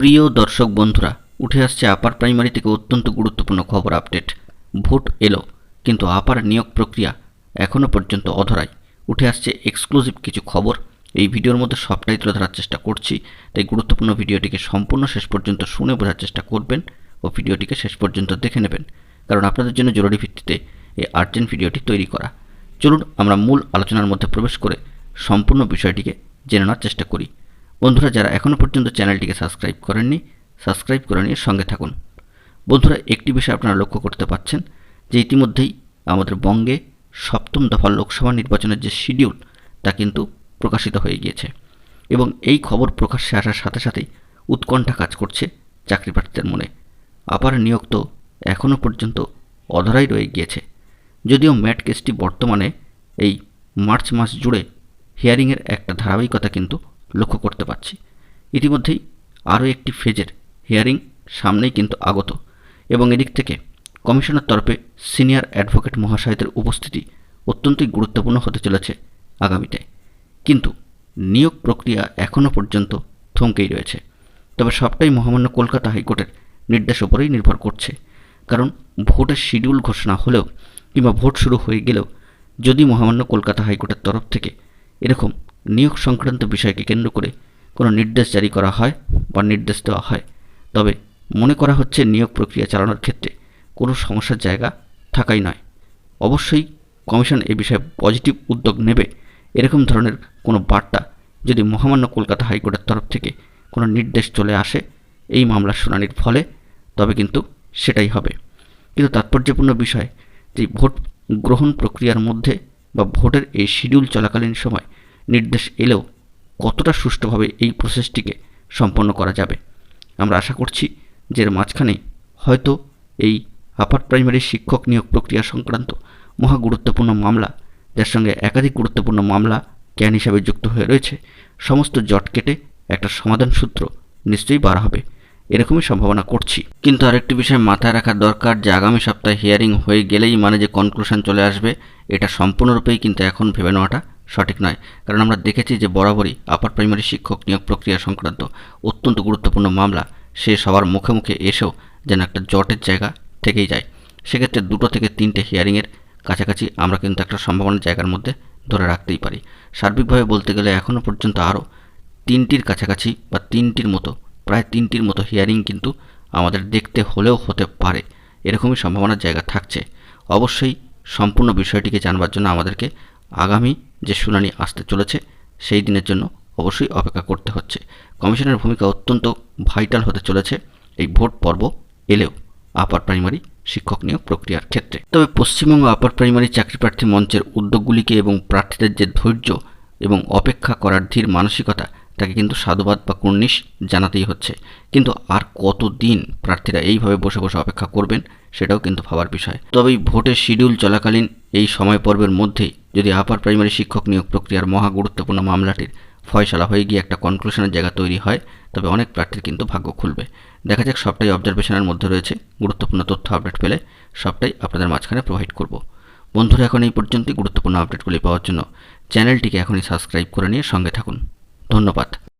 প্রিয় দর্শক বন্ধুরা, উঠে আসছে আপার প্রাইমারি থেকে অত্যন্ত গুরুত্বপূর্ণ খবর আপডেট ভোট এলো, কিন্তু আপার নিয়োগ প্রক্রিয়া এখনও পর্যন্ত অধরাই। উঠে আসছে এক্সক্লুসিভ কিছু খবর। এই ভিডিওর মধ্যে সবটাই তুলে ধরার চেষ্টা করছি, তাই গুরুত্বপূর্ণ ভিডিওটিকে সম্পূর্ণ শেষ পর্যন্ত শুনে বোঝার চেষ্টা করবেন ও ভিডিওটিকে শেষ পর্যন্ত দেখে নেবেন। কারণ আপনাদের জন্য জরুরি ভিত্তিতে এই আর্জেন্ট ভিডিওটি তৈরি করা। চলুন আমরা মূল আলোচনার মধ্যে প্রবেশ করে সম্পূর্ণ বিষয়টিকে জেনে নেওয়ার চেষ্টা করি। বন্ধুরা, যারা এখনও পর্যন্ত চ্যানেলটিকে সাবস্ক্রাইব করেননি, সাবস্ক্রাইব করে নিয়ে সঙ্গে থাকুন। বন্ধুরা, একটি বিষয় আপনারা লক্ষ্য করতে পাচ্ছেন যে ইতিমধ্যেই আমাদের বঙ্গে সপ্তম দফা লোকসভা নির্বাচনের যে শিডিউল, তা কিন্তু প্রকাশিত হয়ে গিয়েছে এবং এই খবর প্রকাশ্যে আসার সাথে সাথেই উৎকণ্ঠা কাজ করছে চাকরি প্রার্থীদের মনে। আপার নিয়োগ তো এখনও পর্যন্ত অধরাই রয়ে গিয়েছে। যদিও ম্যাট কেসটি বর্তমানে এই মার্চ মাস জুড়ে হিয়ারিংয়ের একটা ধারাবাহিকতা কিন্তু লক্ষ্য করতে পারছি। ইতিমধ্যেই আরও একটি ফেজের হিয়ারিং সামনেই কিন্তু আগত এবং এদিক থেকে কমিশনের তরফে সিনিয়র অ্যাডভোকেট মহাশয়দের উপস্থিতি অত্যন্তই গুরুত্বপূর্ণ হতে চলেছে আগামীতে। কিন্তু নিয়োগ প্রক্রিয়া এখনও পর্যন্ত থমকেই রয়েছে। তবে সবটাই মহামান্য কলকাতা হাইকোর্টের নির্দেশ ওপরেই নির্ভর করছে। কারণ ভোটের শিডিউল ঘোষণা হলেও কিংবা ভোট শুরু হয়ে গেলেও যদি মহামান্য কলকাতা হাইকোর্টের তরফ থেকে এরকম নিয়োগ সংক্রান্ত বিষয়কে কেন্দ্র করে কোনো নির্দেশ জারি করা হয় বা নির্দেশ দেওয়া হয়। তবে মনে করা হচ্ছে নিয়োগ প্রক্রিয়া চালানোর ক্ষেত্রে কোনো সমস্যার জায়গা থাকাই নয়। অবশ্যই কমিশন এ বিষয়ে পজিটিভ উদ্যোগ নেবে। এরকম ধরনের কোনো বার্তা যদি মহামান্য কলকাতা হাইকোর্টের তরফ থেকে কোনো নির্দেশ চলে আসে, এই মামলার শুনানির ফলে তবে কিন্তু সেটাই হবে। কিন্তু তাৎপর্যপূর্ণ বিষয় যে ভোট গ্রহণ প্রক্রিয়ার মধ্যে বা ভোটের এই শিডিউল চলাকালীন সময় নির্দেশ এলেও কতটা সুষ্ঠুভাবে এই প্রসেসটিকে সম্পন্ন করা যাবে? আমরা আশা করছি যে এর মাঝখানেই হয়তো এই আপার প্রাইমারি শিক্ষক নিয়োগ প্রক্রিয়া সংক্রান্ত মহা গুরুত্বপূর্ণ মামলা, যার সঙ্গে একাধিক গুরুত্বপূর্ণ মামলা জ্ঞান হিসাবে যুক্ত হয়ে রয়েছে, সমস্ত জট কেটে একটা সমাধান সূত্র নিশ্চয়ই বার হবে। এরকমই সম্ভাবনা করছি। কিন্তু আরেকটি বিষয় মাথায় রাখা দরকার যে আগামী সপ্তাহে হিয়ারিং হয়ে গেলেই মানে যে কনক্লুশন চলে আসবে, এটা সম্পূর্ণরূপেই কিন্তু এখন ভেবে নেওয়াটা সঠিক নয়। কারণ আমরা দেখেছি যে বরাবরই আপার প্রাইমারি শিক্ষক নিয়োগ প্রক্রিয়া সংক্রান্ত অত্যন্ত গুরুত্বপূর্ণ মামলা সে সবার মুখে মুখে এসেও যেন একটা জটের জায়গা থেকেই যায়। সেক্ষেত্রে দুটো থেকে তিনটে হিয়ারিংয়ের কাছাকাছি আমরা কিন্তু একটা সম্ভাবনার জায়গার মধ্যে ধরে রাখতেই পারি। সার্বিকভাবে বলতে গেলে এখনও পর্যন্ত আরও তিনটির কাছাকাছি বা তিনটির মতো, প্রায় তিনটির মতো হিয়ারিং কিন্তু আমাদের দেখতে হলেও হতে পারে। এরকমই সম্ভাবনার জায়গা থাকছে। অবশ্যই সম্পূর্ণ বিষয়টিকে জানবার জন্য আমাদেরকে আগামী যে শুনানি আসতে চলেছে, সেই দিনের জন্য অবশ্যই অপেক্ষা করতে হচ্ছে। কমিশনের ভূমিকা অত্যন্ত ভাইটাল হতে চলেছে। এই ভোট পর্ব এলেও আপার প্রাইমারি শিক্ষক নিয়োগ প্রক্রিয়ার ক্ষেত্রে। তবে পশ্চিমবঙ্গ আপার প্রাইমারি চাকরি প্রার্থী মঞ্চের উদ্যোগগুলিকে এবং প্রার্থীদের যে ধৈর্য এবং অপেক্ষা করার ধীর মানসিকতা তাকে কিন্তু সাধুবাদ বা কুর্নিশ জানাতেই হচ্ছে। কিন্তু আর কতদিন প্রার্থীরা এইভাবে বসে বসে অপেক্ষা করবেন, সেটাও কিন্তু ভাবার বিষয়। তবে ভোটের শিডিউল চলাকালীন এই সময় পর্বের মধ্যেই যদি আপার প্রাইমারি শিক্ষক নিয়োগ প্রক্রিয়ার মহা গুরুত্বপূর্ণ মামলাটির ফয়সালা হয়ে গিয়ে একটা কনক্লুশনের জায়গা তৈরি হয়, তবে অনেক প্রার্থীর কিন্তু ভাগ্য খুলবে। দেখা যাক সবটাই অবজারভেশনের মধ্যে রয়েছে, গুরুত্বপূর্ণ তথ্য আপডেট পেলে সবটাই আপনাদের মাঝখানে প্রোভাইড করব। বন্ধুরা, এখন এই পর্যন্তই গুরুত্বপূর্ণ আপডেটগুলি পাওয়ার জন্য। চ্যানেলটিকে এখনই সাবস্ক্রাইব করে নিয়ে সঙ্গে থাকুন। ধন্যবাদ।